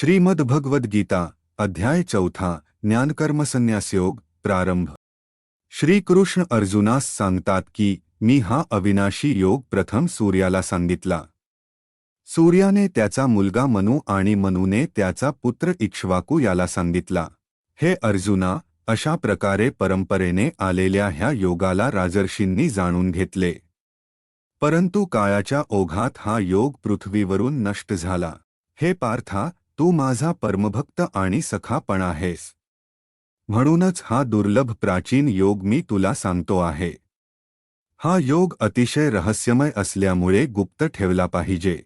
श्रीमद्भगवद्गीता अध्याय चौथा ज्ञानकर्म संन्यासयोग प्रारंभ. श्रीकृष्ण अर्जुनास सांगतात की मी हा अविनाशी योग प्रथम सूर्याला सांगितला. सूर्याने त्याचा मुलगा मनू आणि मनूने त्याचा पुत्र इक्ष्वाकू याला सांगितला. हे अर्जुना अशा प्रकारे परंपरेने आलेल्या ह्या योगाला राजर्षींनी जाणून घेतले. परंतु काळाच्या ओघात हा योग पृथ्वीवरून नष्ट झाला. हे पार्था तू माझा परमभक्त आणि सखापण आहेस. म्हणूनच हा दुर्लभ प्राचीन योग मी तुला सांगतो आहे. हा योग अतिशय रहस्यमय असल्यामुळे गुप्त ठेवला पाहिजे.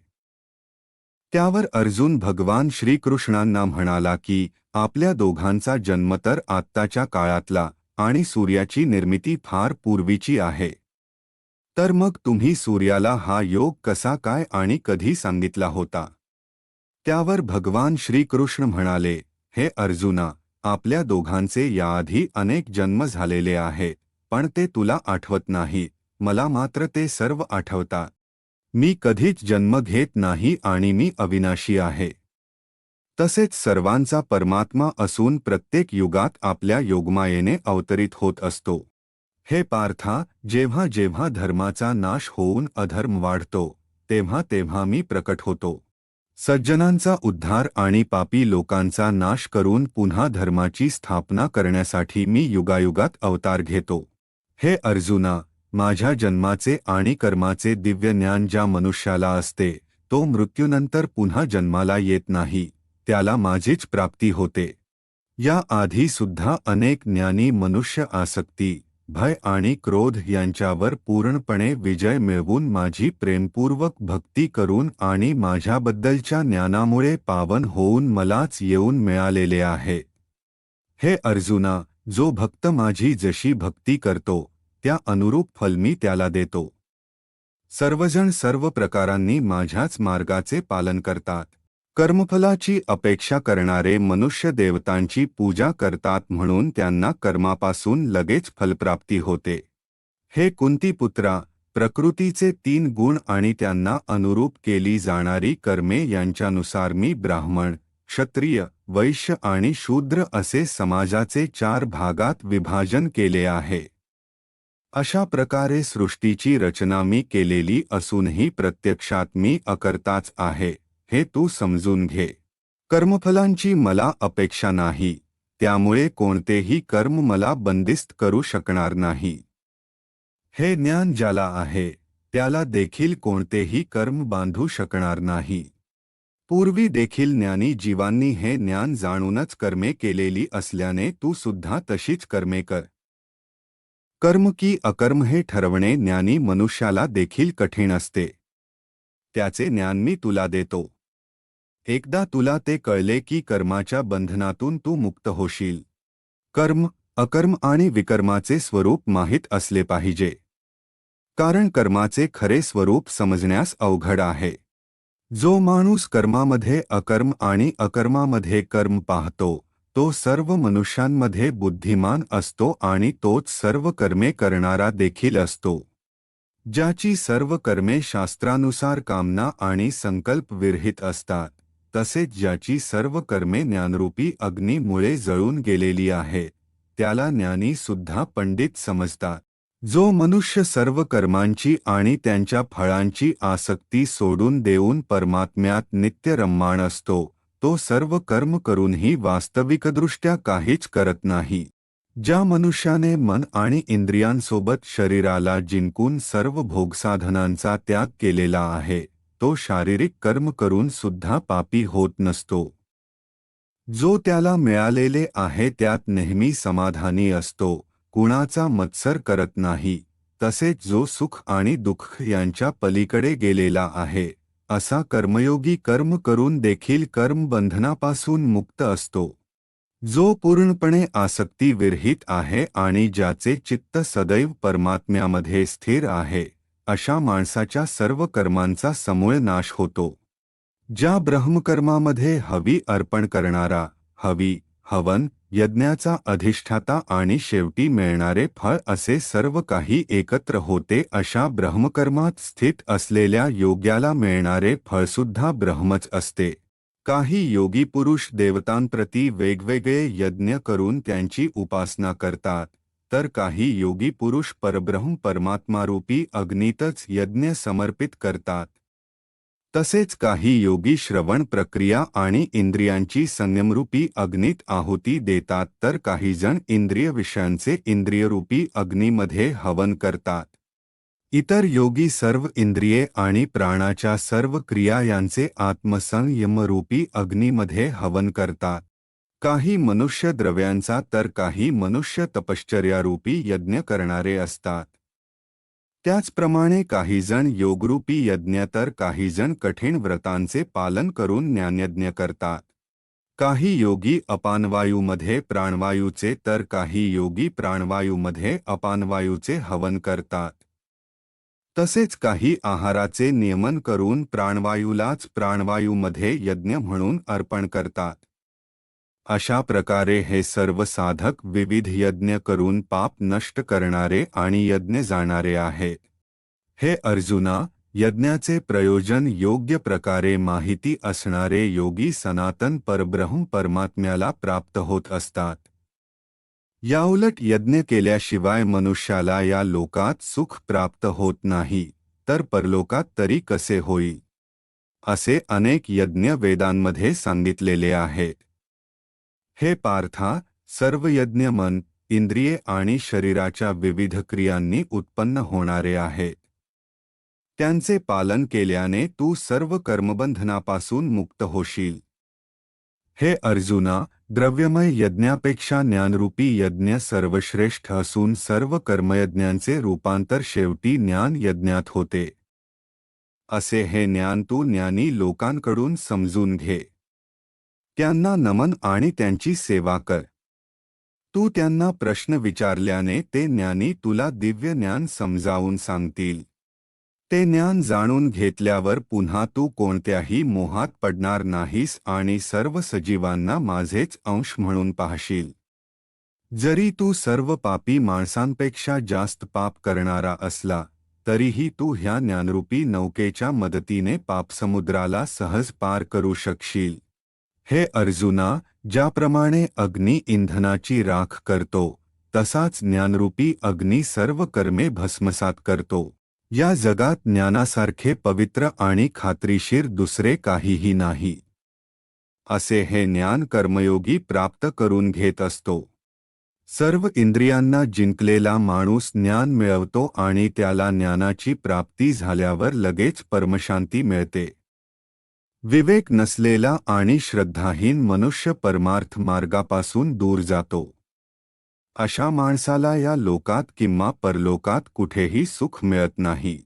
त्यावर अर्जुन भगवान श्रीकृष्णांना म्हणाला की आपल्या दोघांचा जन्म तर आत्ताच्या काळातला आणि सूर्याची निर्मिती फार पूर्वीची आहे. तर मग तुम्ही सूर्याला हा योग कसा काय आणि कधी सांगितला होता? त्यावर भगवान श्रीकृष्ण म्हणाले, हे अर्जुना, आपल्या दोघांचे याआधी अनेक जन्म झालेले आहेत पण ते तुला आठवत नाही, मला मात्र ते सर्व आठवतात मी कधीच जन्म घेत नाही आणि मी अविनाशी आहे. तसेच सर्वांचा परमात्मा असून प्रत्येक युगात आपल्या योगमायेने अवतरित होत असतो. हे पार्था, जेव्हा जेव्हा धर्माचा नाश होऊन अधर्म वाढतो, तेव्हा तेव्हा मी प्रकट होतो. सज्जनांचा उद्धार आणि पापी लोकांचा नाश करून पुन्हा धर्माची स्थापना करण्यासाठी मी युगायुगात अवतार घेतो. हे अर्जुना माझ्या जन्माचे आणि कर्माचे दिव्य ज्ञान ज्या मनुष्याला असते तो मृत्यूनंतर पुन्हा जन्माला येत नाही त्याला माझीच प्राप्ती होते. या आधी सुद्धा अनेक ज्ञानी मनुष्य आसक्ती भय आणि क्रोध यांच्यावर पूर्णपणे विजय मिळवून माझी प्रेमपूर्वक भक्ती करून आणि माझ्याबद्दलच्या ज्ञानामुळे पावन होऊन मलाच येऊन मिळालेले आहे. हे अर्जुना जो भक्त माझी जशी भक्ती करतो त्या अनुरूप फल मी त्याला देतो. सर्वजण सर्व प्रकारांनी माझ्याच मार्गाचे पालन करतात. कर्मफलाची अपेक्षा करणारे मनुष्य देवतांची पूजा करतात म्हणून त्यांना कर्मापासून लगेच फलप्राप्ती होते. हे कुंतीपुत्रा प्रकृतीचे तीन गुण आणि त्यांना अनुरूप केली जाणारी कर्मे यांच्यानुसार मी ब्राह्मण क्षत्रिय वैश्य आणि शूद्र असे समाजाचे चार भागात विभाजन केले आहे. अशा प्रकारे सृष्टीची रचना मी केलेली असूनही प्रत्यक्षात मी अकर्ताच आहे. हे तू समजून घे. कर्मफलांची मला अपेक्षा नाही त्यामुळे कोणतेही कर्म मला बंदिस्त करू शकणार नाही. हे ज्ञान ज्याला आहे त्याला देखील कोणतेही कर्म बांधू शकणार नाही. पूर्वी देखील ज्ञानी जीवांनी हे ज्ञान जाणूनच कर्मे केलेली असल्याने तू सुद्धा तशीच कर्मे कर. कर्म की अकर्म हे ठरवणे ज्ञानी मनुष्याला देखील कठीण असते. त्याचे ज्ञान मी तुला देतो. एकदा तुला ते कळले की कर्माच्या बंधनातून तू मुक्त होशील. कर्म अकर्म आणि विकर्माचे स्वरूप माहीत असले पाहिजे. कारण कर्माचे खरे स्वरूप समजण्यास अवघड आहे. जो माणूस कर्मामध्ये अकर्म आणि अकर्मामध्ये कर्म पाहतो तो सर्व मनुष्यांमध्ये बुद्धिमान असतो आणि तोच सर्व कर्मे करणारा देखील असतो. ज्याची सर्व कर्मे शास्त्रानुसार कामना आणि संकल्प विरहित असतात तसेच ज्याची सर्व कर्मे ज्ञानरूपी अग्नीमुळे जळून गेलेली आहे त्याला ज्ञानी सुद्धा पंडित समजतात. जो मनुष्य सर्व कर्मांची आणि त्यांच्या फळांची आसक्ती सोडून देऊन परमात्म्यात नित्य रम्माण असतो तो सर्व कर्म करूनही वास्तविकदृष्ट्या काहीच करत नाही. ज्या मनुष्याने मन आणि इंद्रियांसोबत शरीराला जिंकून सर्व भोगसाधनांचा त्याग केलेला आहे तो शारीरिक कर्म करून सुद्धा पापी होत नसतो. जो त्याला मिळालेले आहे त्यात नेहमी समाधानी असतो कुणाचा मत्सर करत नाही तसेच जो सुख आणि दुःख यांच्या पलीकडे गेलेला आहे असा कर्मयोगी कर्म करून देखील कर्म बंधनापासून मुक्त असतो. जो पूर्णपणे आसक्ती विरहित आहे आणि ज्याचे चित्त सदैव परमात्म्यामध्ये स्थिर आहे अशा माणसाच्या सर्व कर्मांचा समूळ नाश होतो. ज्या ब्रह्मकर्मामध्ये हवी अर्पण करणारा हवी हवन यज्ञाचा अधिष्ठाता आणि शेवटी मिळणारे फळ असे सर्व काही एकत्र होते अशा ब्रह्मकर्मात स्थित असलेल्या योग्याला मिळणारे फळसुद्धा ब्रह्मच असते. काही योगी पुरुष देवतांप्रती वेगवेगळे यज्ञ करून त्यांची उपासना करतात. तर काही योगी पुरुष परब्रह्म परमात्मारूपी अग्नीतच यज्ञ समर्पित करतात. तसेच काही योगी श्रवण प्रक्रिया आणि इंद्रियांची संयमरूपी अग्नीत आहुती देतात तर काही जण इंद्रिय विषयांचे इंद्रियरूपी अग्नीमध्ये हवन करतात. इतर योगी सर्व इंद्रिये आणि प्राणाच्या सर्व क्रिया यांचे आत्मसंयमरूपी अग्नीमध्ये हवन करतात. काही मनुष्य द्रव्यांचा तर काही मनुष्य तपश्चर्यारूपी यज्ञ करणारे असतात. त्याचप्रमाणे काहीजण योगरूपी यज्ञ तर काहीजण कठीण व्रतांचे पालन करून ज्ञानयज्ञ करतात. काही योगी अपानवायूमध्ये प्राणवायूचे तर काही योगी प्राणवायूमध्ये अपानवायूचे हवन करतात. तसेच काही आहाराचे नियमन करून प्राणवायूलाच प्राणवायूमध्ये यज्ञ म्हणून अर्पण करतात. अशा प्रकारे हे सर्व साधक विविध यज्ञ करून पाप नष्ट करणारे आणि यज्ञ जाणारे आहेत हे अर्जुना, यज्ञाचे प्रयोजन योग्य प्रकारे माहिती असणारे योगी सनातन परब्रह्म परमात्म्याला प्राप्त होत असतात. याउलट यज्ञ केल्याशिवाय मनुष्याला या लोकात सुख प्राप्त होत नाही, तर परलोकात तरी कसे होईल असे अनेक यज्ञ वेदांमध्ये सांगितलेले आहेत हे पार्था सर्व यज्ञ मन इंद्रिये आणि शरीराच्या विविध क्रियांनी उत्पन्न होणारे आहेत त्यांचे पालन केल्याने तू सर्व कर्मबंधनापासून मुक्त होशील. हे अर्जुना, द्रव्यमय यज्ञापेक्षा ज्ञानरूपी यज्ञ सर्वश्रेष्ठ असून सर्व कर्मयज्ञांचे रूपांतर शेवटी ज्ञान यज्ञात होते. असे हे ज्ञान तू ज्ञानी लोकांकडून समजून घे. त्यांना नमन आणि त्यांची सेवा कर. तू त्यांना प्रश्न विचारल्याने ते ज्ञानी तुला दिव्य ज्ञान समजावून सांगतील. ते ज्ञान जाणून घेतल्यावर पुन्हा तू कोणत्याही मोहात पडणार नाहीस आणि सर्व सजीवांना माझेच अंश म्हणून पाहशील. जरी तू सर्व पापी माणसांपेक्षा जास्त पाप करणारा असला तरीही तू ह्या ज्ञानरूपी नौकेच्या मदतीने पापसमुद्राला सहज पार करू शकशील. हे अर्जुना, ज्याप्रमाणे अग्नी इंधनाची राख करतो, तसाच ज्ञानरूपी अग्नी सर्व कर्मे भस्मसात करतो. या जगात ज्ञानासारखे पवित्र आणि खात्रीशीर दुसरे काहीही नाही. असे हे ज्ञान कर्मयोगी प्राप्त करून घेत असतो. सर्व इंद्रियांना जिंकलेला माणूस ज्ञान मिळवतो आणि त्याला ज्ञानाची प्राप्ती झाल्यावर लगेच परमशांती मिळते. विवेक नसलेला आणि श्रद्धाहीन मनुष्य परमार्थ मार्गापासून दूर जातो. अशा माणसाला या लोकात किंवा परलोकात कुठेही सुख मिळत नाही.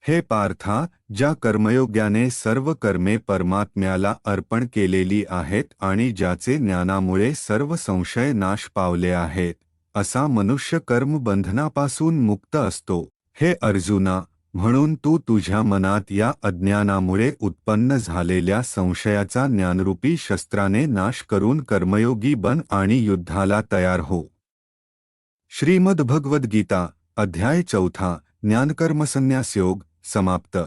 हे पार्था ज्या कर्मयोग्याने सर्व कर्मे परमात्म्याला अर्पण केलेली आहेत आणि ज्याचे ज्ञानामुळे सर्व संशय नाश पावले आहेत असा मनुष्य कर्मबंधनापासून मुक्त असतो. हे अर्जुना म्हणून तू तुझ्या मनात या अज्ञानामुळे उत्पन्न झालेल्या संशयाचा ज्ञानरूपी शस्त्राने नाश करून कर्मयोगी बन आणि युद्धाला तयार हो. श्रीमद्भगवद्गीता अध्याय चौथा ज्ञानकर्मसन्यास योग समाप्त.